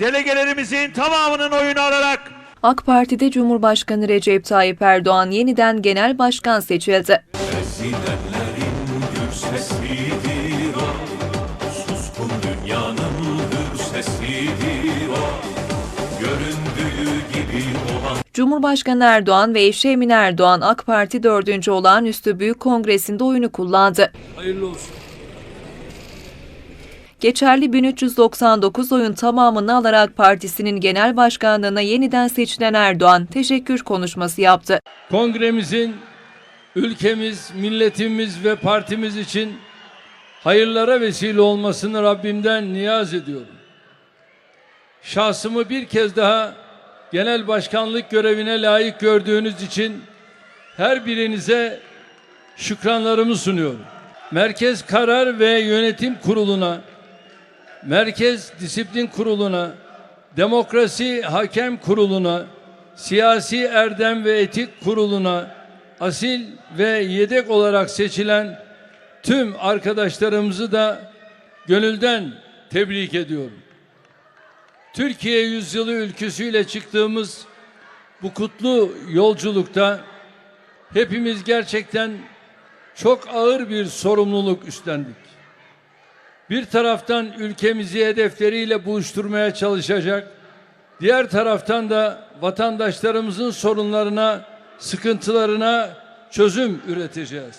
delegelerimizin tamamının oyunu alarak AK Parti'de Cumhurbaşkanı Recep Tayyip Erdoğan yeniden genel başkan seçildi. Cumhurbaşkanı Erdoğan ve eşi Emine Erdoğan AK Parti 4. Olağanüstü Büyük Kongresi'nde oyunu kullandı. Hayırlı olsun. Geçerli 1399 oyun tamamını alarak partisinin genel başkanlığına yeniden seçilen Erdoğan teşekkür konuşması yaptı. Kongremizin ülkemiz, milletimiz ve partimiz için hayırlara vesile olmasını Rabbimden niyaz ediyorum. Şahsımı bir kez daha genel başkanlık görevine layık gördüğünüz için her birinize şükranlarımı sunuyorum. Merkez Karar ve Yönetim Kurulu'na, Merkez Disiplin Kurulu'na, Demokrasi Hakem Kurulu'na, Siyasi Erdem ve Etik Kurulu'na, asil ve yedek olarak seçilen tüm arkadaşlarımızı da gönülden tebrik ediyorum. Türkiye yüzyılı ülküsüyle çıktığımız bu kutlu yolculukta hepimiz gerçekten çok ağır bir sorumluluk üstlendik. Bir taraftan ülkemizi hedefleriyle buluşturmaya çalışacak, diğer taraftan da vatandaşlarımızın sorunlarına, sıkıntılarına çözüm üreteceğiz.